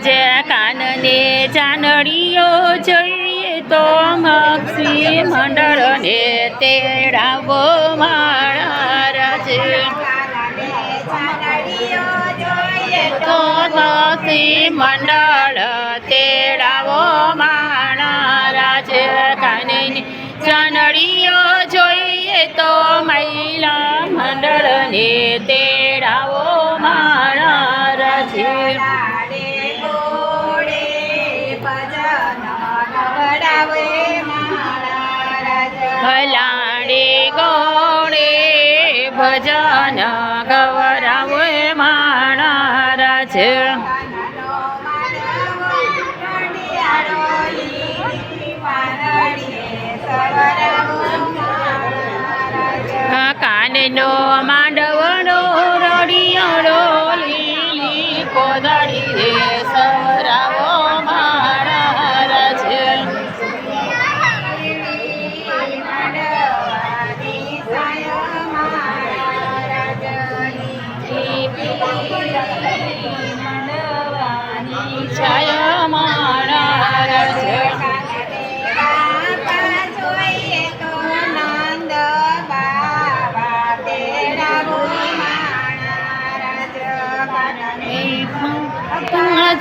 જ્યાં કાનને ચાનડીઓ જોઈએ તો મક્ષી મંડળને તેડાવો માળા તો મક્ષી મંડળ તેડાવો માળા કાનની ચાનડીઓ જોઈએ તો મહિલા મંડળને તે હલાડે ગોળે ભજન ગવરાવે માણા રાજ કાનનો માંડવનો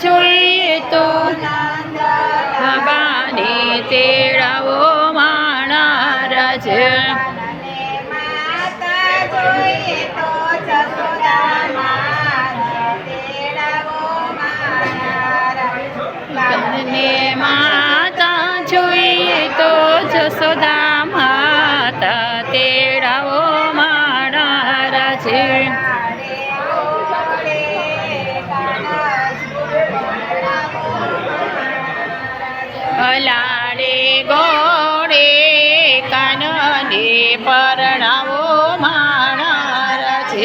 જોઈએ તો બાને તેડાવો માણા રાજ. તેડાવો માણા રાજ. લાડે ગોળે કાનને પરણાવો માણા રાજ.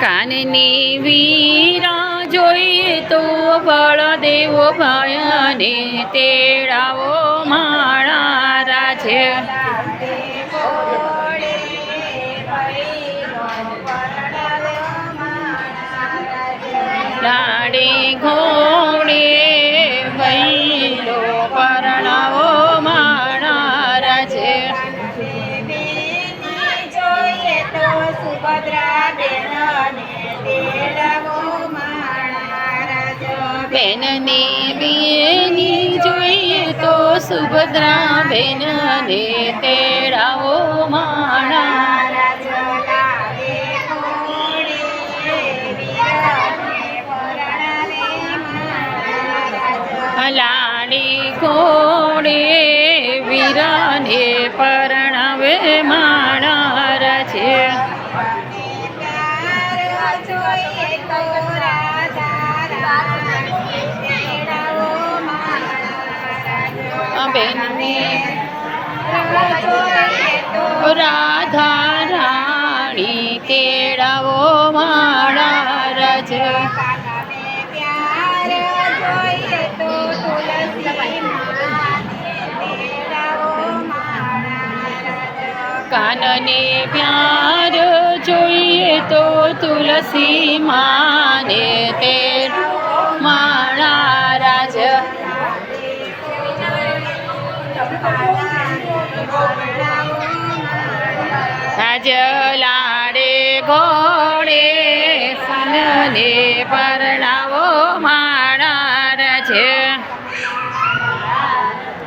કાનની જોઈએ તો બળદેવો ભયને તેડાવો મારા રાજે. લાડી ઘોડે ભૈલો પરણાવો માણા તો સુભદ્રા બેનને બેની જોઈએ તો સુભદ્રા બેનને તેડાવો માણા. લાડી ઘોડે વીરાને પરણાવે માણા રાજ. બેનને રાધા રાણી તેડાવો મારા રજ. કાનને પ્યાર જોઈએ તો તુલસી માને તે સાજ લાડે ઘોડે સનને પર